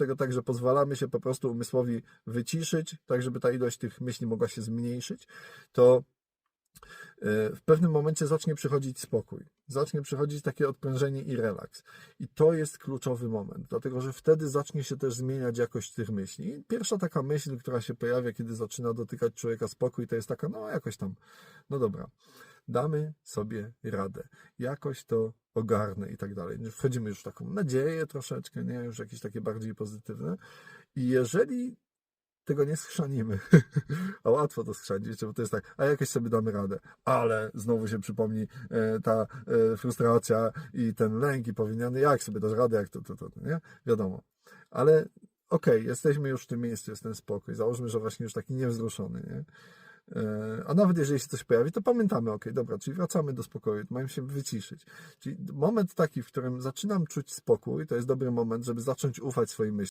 tego tak, że pozwalamy się po prostu umysłowi wyciszyć, tak żeby ta ilość tych myśli mogła się zmniejszyć, to w pewnym momencie zacznie przychodzić spokój, zacznie przychodzić takie odprężenie i relaks. I to jest kluczowy moment, dlatego że wtedy zacznie się też zmieniać jakość tych myśli. Pierwsza taka myśl, która się pojawia, kiedy zaczyna dotykać człowieka spokój, to jest taka, no jakoś tam, no dobra, damy sobie radę, jakoś to ogarnę i tak dalej. Wchodzimy już w taką nadzieję troszeczkę, nie? Już jakieś takie bardziej pozytywne. I jeżeli tego nie schrzanimy. A łatwo to schrzanić, bo to jest tak, a jakoś sobie damy radę. Ale znowu się przypomni e, ta e, frustracja i ten lęk i powiniany, jak sobie dasz radę, jak to, to, to, to nie? Wiadomo. Ale okej, okay, jesteśmy już w tym miejscu, jest ten spokój. Załóżmy, że właśnie już taki niewzruszony, nie? E, A nawet jeżeli się coś pojawi, to pamiętamy, ok, dobra, czyli wracamy do spokoju, mają się wyciszyć. Czyli moment taki, w którym zaczynam czuć spokój, to jest dobry moment, żeby zacząć ufać swoim myślom.